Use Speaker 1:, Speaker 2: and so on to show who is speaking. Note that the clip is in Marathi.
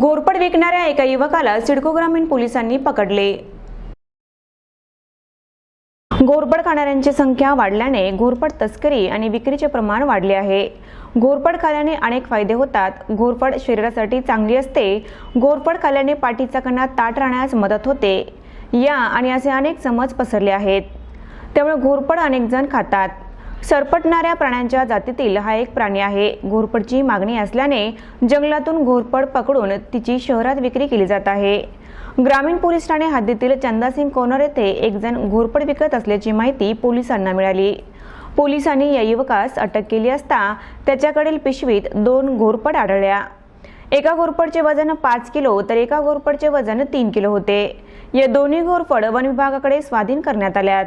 Speaker 1: घोरपड विकणाऱ्या एका युवकाला सिडको ग्रामीण पोलिसांनी पकडले. घोरपड खाणाऱ्यांची संख्या वाढल्याने घोरपड तस्करी आणि विक्रीचे प्रमाण वाढले आहे. घोरपड खाल्याने अनेक फायदे होतात. घोरपड शरीरासाठी चांगली असते. घोरपड खाल्याने पाठीचा कणा ताट राहण्यास मदत होते. या आणि असे अनेक समज पसरले आहेत. त्यामुळे घोरपड अनेक जण खातात. सरपटणाऱ्या प्राण्यांच्या जातीतील हा एक प्राणी आहे. घोरपडची मागणी असल्याने जंगलातून घोरपड पकडून तिची शहरात विक्री केली जात आहे. ग्रामीण पोलीस ठाणे हद्दीतील चंदासिंग कोनर येथे एक जण घोरपड विकत असल्याची माहिती पोलिसांना मिळाली. पोलिसांनी या युवकास अटक केली असता त्याच्याकडील पिशवीत दोन घोरपड आढळल्या. एका घोरपडचे वजन पाच किलो तर एका घोरपडचे वजन तीन किलो होते. या दोन्ही घोरपड वन विभागाकडे स्वाधीन करण्यात आल्यात.